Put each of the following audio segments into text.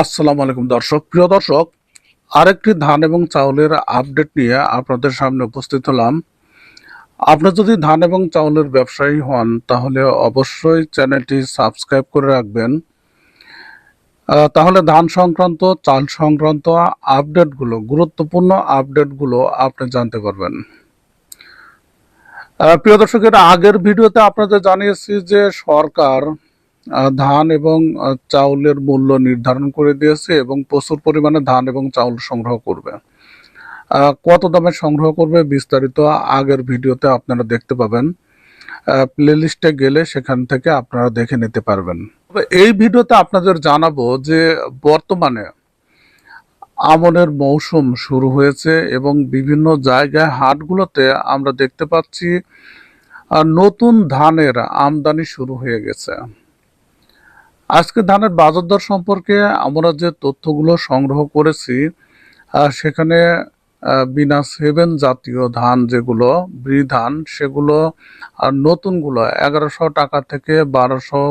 আসসালামু আলাইকুম দর্শক। প্রিয় দর্শক, আরেকটি ধান এবং চাউলের আপডেট নিয়ে আপনাদের সামনে উপস্থিত হলাম। আপনার যদি ধান এবং চাউলের ব্যবসায়ী হন, তাহলে অবশ্যই চ্যানেলটি সাবস্ক্রাইব করে রাখবেন। তাহলে ধান সংক্রান্ত, চাল সংক্রান্ত আপডেটগুলো, গুরুত্বপূর্ণ আপডেটগুলো আপনি জানতে পারবেন। প্রিয় দর্শকের, আগের ভিডিওতে আপনাদের জানিয়েছি যে সরকার ধান এবং চাউলের মূল্য নির্ধারণ করে দিয়েছে এবং প্রচুর পরিমাণে ধান এবং চাউল সংগ্রহ করবে। কত দামে সংগ্রহ করবে বিস্তারিত আগের ভিডিওতে আপনারা দেখতে পাবেন। প্লে লিস্টে গেলে সেখান থেকে আপনারা দেখে নিতে পারবেন। এই ভিডিওতে আপনাদের জানাব যে বর্তমানে আমনের মৌসুম শুরু হয়েছে এবং বিভিন্ন জায়গায় হাটগুলোতে আমরা দেখতে পাচ্ছি নতুন ধানের আমদানি শুরু হয়ে গেছে। আজকে ধানের বাজার দর সম্পর্কে আমরা যে তথ্যগুলো সংগ্রহ করেছি সেখানে বিনা সেভেন জাতীয় ধান যেগুলো ব্রি ধান সেগুলো, আর নতুনগুলো এগারোশো টাকা থেকে বারোশো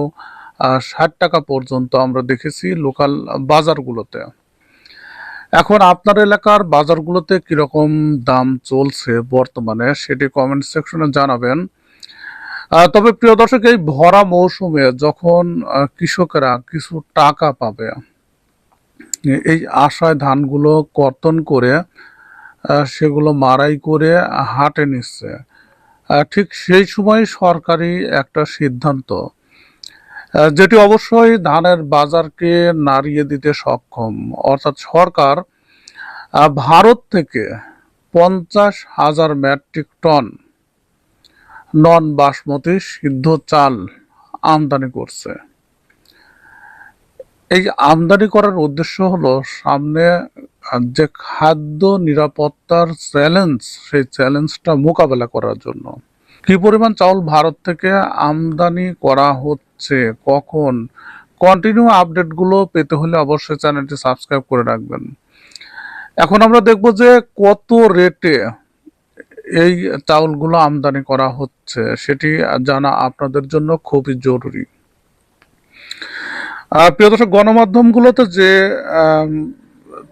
ষাট টাকা পর্যন্ত আমরা দেখেছি লোকাল বাজারগুলোতে। এখন আপনার এলাকার বাজারগুলোতে কীরকম দাম চলছে বর্তমানে, সেটি কমেন্ট সেকশনে জানাবেন। তবে প্রিয় দর্শক, এই ভরা মৌসুমে যখন কৃষকেরা কিছু টাকা পাবে, এই আশায় ধানগুলো কর্তন করে সেগুলো মারাই করে হাটে নিচ্ছে। ঠিক সেই সময় সরকারি একটা সিদ্ধান্ত যেটি অবশ্যই ধানের বাজারকে নাড়িয়ে দিতে সক্ষম। অর্থাৎ সরকার ভারত থেকে পঞ্চাশ হাজার মেট্রিক টন নন বাসমতি, সিদ্ধ চাল আমদানি করছে। এই আমদানি করার উদ্দেশ্য হলো, সামনে যে খাদ্য নিরাপত্তার চ্যালেঞ্জ সেই চ্যালেঞ্জটা মোকাবেলা করার জন্য। কি পরিমাণ চাউল ভারত থেকে আমদানি করা হচ্ছে, কখন? কন্টিনিউ আপডেটগুলো পেতে হলে অবশ্যই চ্যানেলটি সাবস্ক্রাইব করে রাখবেন। এখন আমরা দেখব যে কত রেটে এই চাউলগুলো আমদানি করা হচ্ছে, সেটি জানা আপনাদের জন্য খুবই জরুরি। প্রিয় দর্শক, গণমাধ্যমগুলোতে যে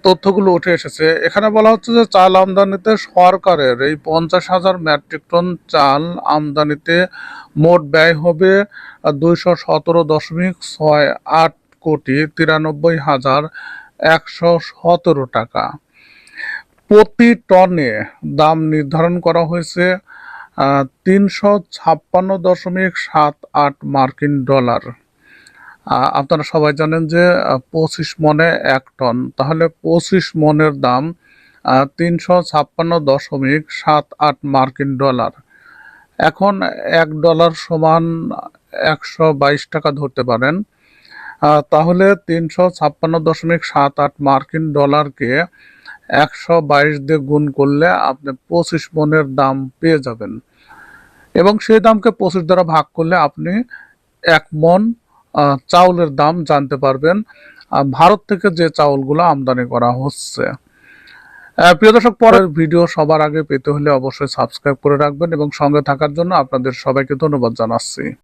তথ্যগুলো উঠে এসেছে, এখানে বলা হচ্ছে যে চাল আমদানিতে সরকারের এই পঞ্চাশ হাজার মেট্রিক টন চাল আমদানিতে মোট ব্যয় হবে দুইশো সতেরো দশমিক ছয় আট কোটি তিরানব্বই হাজার একশো সতেরো টাকা। প্রতি টনে দাম নির্ধারণ করা হয়েছে তিনশো ছাপ্পান্ন দশমিক সাত আট মার্কিন ডলার। আপনারা সবাই জানেন যে পঁচিশ মনে এক টন। তাহলে পঁচিশ মনের দাম তিনশো ছাপ্পান্ন দশমিক সাত আট মার্কিন ডলার। এখন এক ডলার সমান একশো বাইশ টাকা ধরতে পারেন। তাহলে তিনশো ছাপ্পান্ন দশমিক সাত আট মার্কিন ডলারকে একশো বাইশ দিয়ে গুণ করলে আপনি পঁচিশ মনের দাম পেয়ে যাবেন। এবং সেই দামকে পঁচিশ দ্বারা ভাগ করলে আপনি এক মন চাউলের দাম জানতে পারবেন। ভারত থেকে যে চাউলগুলো আমদানি করা হচ্ছে। প্রিয় দর্শক, পরের ভিডিও সবার আগে পেতে হলে অবশ্যই সাবস্ক্রাইব করে রাখবেন এবং সঙ্গে থাকার জন্য আপনাদের সবাইকে ধন্যবাদ জানাচ্ছি।